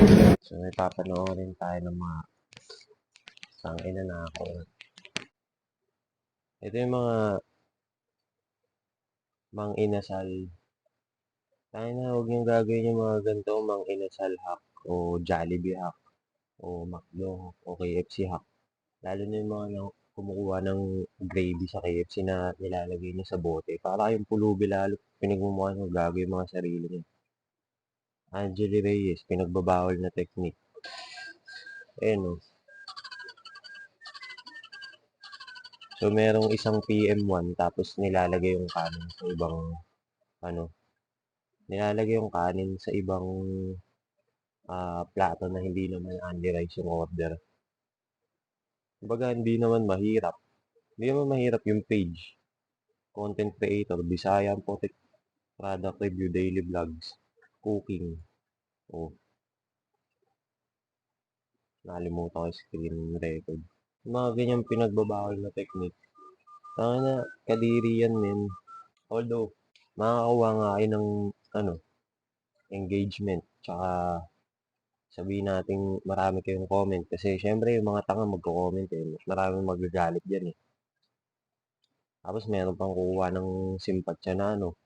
So, may papanoorin tayo ng mga tangina na ako. Ito yung mga mang inasal. Tayo na, huwag niyong gagawin yung mga ganito, mang inasal hack, o Jollibee hack, o McDo o KFC hack. Lalo na yung mga nang kumukuha ng gravy sa KFC na nilalagay niya sa bote. Para kayong pulubi lalo, pinagmumukha nyo gago yung mga sarili niyo. Angeli Reyes, pinagbabawal na technique. Ayan o. So, merong isang PM1 tapos nilalagay yung kanin sa ibang ano, nilalagay yung kanin sa ibang ah, plato na hindi naman only rice yung order. Kumbaga, hindi naman mahirap. Hindi naman mahirap yung page. Content creator, Bisaya ang putik. Product review, daily vlogs, cooking. Oh. Nakalimutan ko yung screen record. Mga ganyang pinagbabawal na technique. Tanga na, kadiri yan, men. Although, makakakuha nga kayo ng, ano, engagement. Tsaka, sabihin natin marami kayong comment. Kasi, syempre, yung mga tanga magko-comment eh. Maraming magagalit dyan eh. Tapos, meron pang kukuha ng simpatsya na, ano,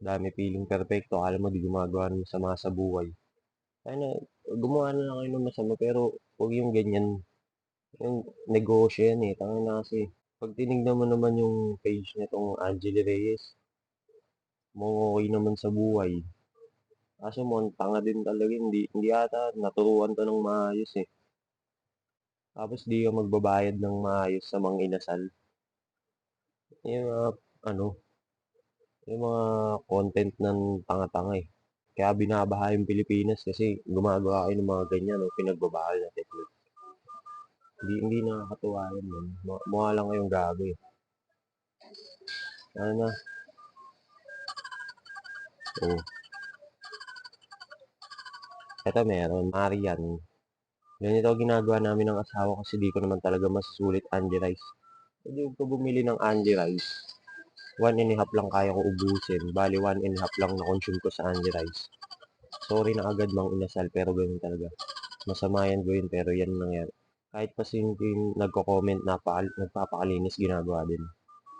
dami piling perfecto. Alam mo, di gumagawa ng masama sa buhay. Sana, gumawa na lang kayo ng masama, pero huwag yung ganyan. Yung negosyo yan eh. Tanga na kasi. Pag tinignan mo naman yung page nitong Angeli Reyes, mukhang okay naman sa buhay. Kaso mo, ang tanga din talaga. Hindi, hindi ata naturuan to ng maayos eh. Tapos di ka magbabayad ng maayos sa mga inasal. Yung mga, ano, yung mga content ng tanga-tanga eh. Kaya binabaha yung Pilipinas kasi gumagawa kayo ng mga ganyan, no? pinagbabahal na technique. Hindi, hindi nakakatuwa yun, man. Mu- Mukha lang kayong gago eh. Ano na? Oh. Ito meron, Marian. Ganito ginagawa namin ng asawa kasi di ko naman talaga masusulit Angie Rice. Pwede ko bumili ng Angie. One and a half lang kaya ko ubusin. Bali, one and a half lang na-consume ko sa Angie Rice. Sorry na agad mang inasal, pero ganun talaga. Masama yan gawin, pero yan nangyari. Kahit pa sino yung nagko-comment, napaka- nagpapakalinis, ginagawa din.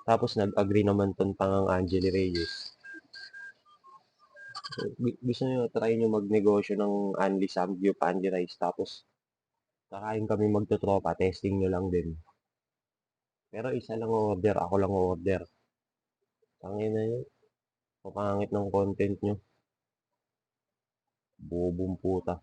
Tapos nag-agree naman tong tangang Angeli Reyes. So, gu- gusto nyo, try nyo magnegosyo ng Anli Samgyup, Anli Rice. Tapos, kakain kami magtotropa, testing nyo lang din. Pero isa lang order, ako lang order. Tangin na yun. Kapangit ng content nyo. Bobong puta.